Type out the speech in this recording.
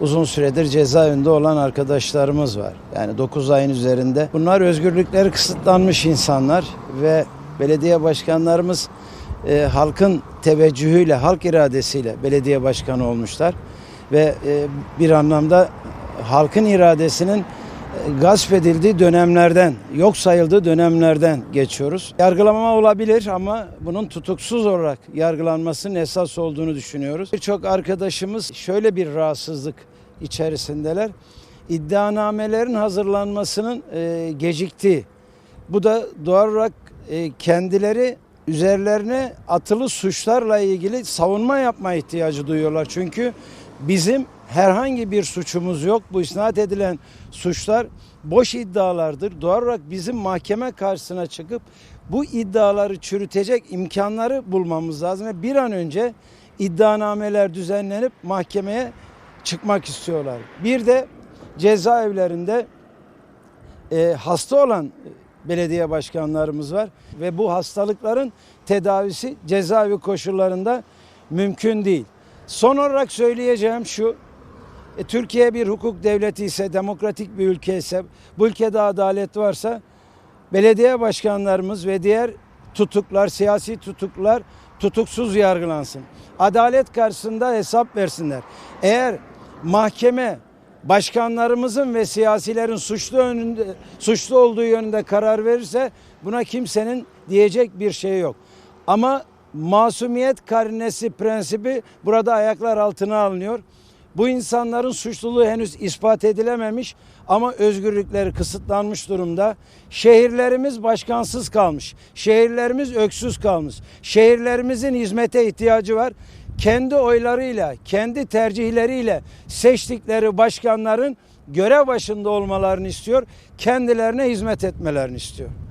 uzun süredir cezaevinde olan arkadaşlarımız var. Yani 9 ayın üzerinde. Bunlar özgürlükleri kısıtlanmış insanlar ve belediye başkanlarımız e, halkın teveccühüyle, halk iradesiyle belediye başkanı olmuşlar. Ve e, bir anlamda halkın iradesinin gasp edildiği dönemlerden, yok sayıldığı dönemlerden geçiyoruz. Yargılama olabilir ama bunun tutuksuz olarak yargılanmasının esas olduğunu düşünüyoruz. Birçok arkadaşımız şöyle bir rahatsızlık içerisindeler. İddianamelerin hazırlanmasının e, geciktiği. Bu da doğal olarak e, kendileri üzerlerine atılı suçlarla ilgili savunma yapma ihtiyacı duyuyorlar. Çünkü bizim herhangi bir suçumuz yok. Bu isnat edilen suçlar boş iddialardır. Doğal olarak bizim mahkeme karşısına çıkıp bu iddiaları çürütecek imkanları bulmamız lazım ve bir an önce iddianameler düzenlenip mahkemeye çıkmak istiyorlar. Bir de cezaevlerinde e, hasta olan belediye başkanlarımız var ve bu hastalıkların tedavisi cezaevi koşullarında mümkün değil. Son olarak söyleyeceğim şu. e, Türkiye bir hukuk devleti ise, demokratik bir ülke ise, bu ülkede adalet varsa belediye başkanlarımız ve diğer tutuklar, siyasi tutuklar tutuksuz yargılansın. Adalet karşısında hesap versinler. Eğer mahkeme başkanlarımızın ve siyasilerin suçlu önünde suçlu olduğu yönünde karar verirse buna kimsenin diyecek bir şey yok. Ama masumiyet karinesi prensibi burada ayaklar altına alınıyor. Bu insanların suçluluğu henüz ispat edilememiş ama özgürlükleri kısıtlanmış durumda. Şehirlerimiz başkansız kalmış. Şehirlerimiz öksüz kalmış. Şehirlerimizin hizmete ihtiyacı var. Kendi oylarıyla, kendi tercihleriyle seçtikleri başkanların görev başında olmalarını istiyor. Kendilerine hizmet etmelerini istiyor.